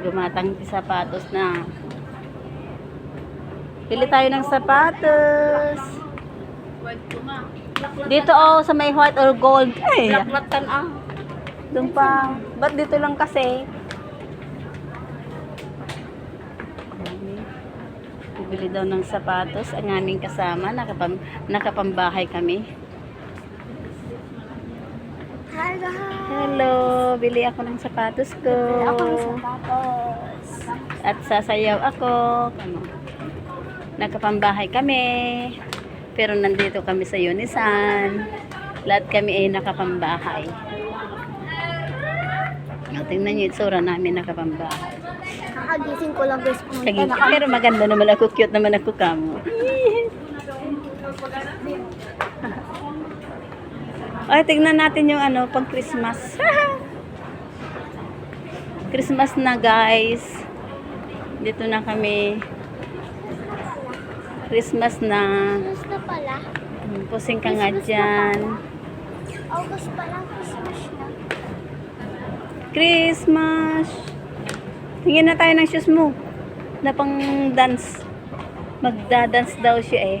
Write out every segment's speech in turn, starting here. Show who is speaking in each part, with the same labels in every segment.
Speaker 1: gumatang sapatos na. Pili tayo ng sapatos. Dito oh, sa may white or gold. Ay,
Speaker 2: Laklatan ah.
Speaker 1: doon pa. Ba't dito lang kasi? Bibili daw ng sapatos. Ang aming kasama. Nakapam, nakapambahay kami.
Speaker 3: Guys!
Speaker 1: Hello! Bili ako ng sapatos ko.
Speaker 3: Ako ng sapatos.
Speaker 1: At sasayaw ako. Ano? Nakapambahay kami. Pero nandito kami sa Unisan. Lahat kami ay nakapambahay. Tingnan nyo yung itsura namin nakapambahay.
Speaker 3: Kakagising ko lang guys. Pumunta
Speaker 1: Kagi-
Speaker 3: na kami.
Speaker 1: pero maganda naman ako. Cute naman ako kamo. Ay, tignan natin yung ano, pang Christmas. Christmas na guys. Dito na kami. Christmas na.
Speaker 3: August na pala.
Speaker 1: Hmm, Pusing ka nga dyan.
Speaker 3: August pa lang. Christmas na.
Speaker 1: Christmas! Tingin na tayo ng shoes mo. Na pang dance. Magda-dance daw siya eh.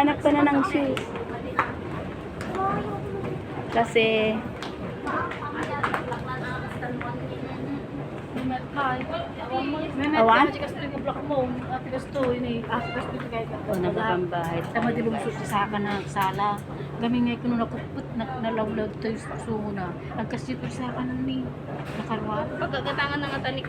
Speaker 1: Hanap ka na ng shoes. Kasi, Awan? oh, nagpapambahay.
Speaker 2: Tama di lumusot sa saka na sala. Kami nga kuno nakuput na nalawlaw to yung suso na. Ang kasi ko sa kanan ni nakarwa. Pagkagatangan ng ata ni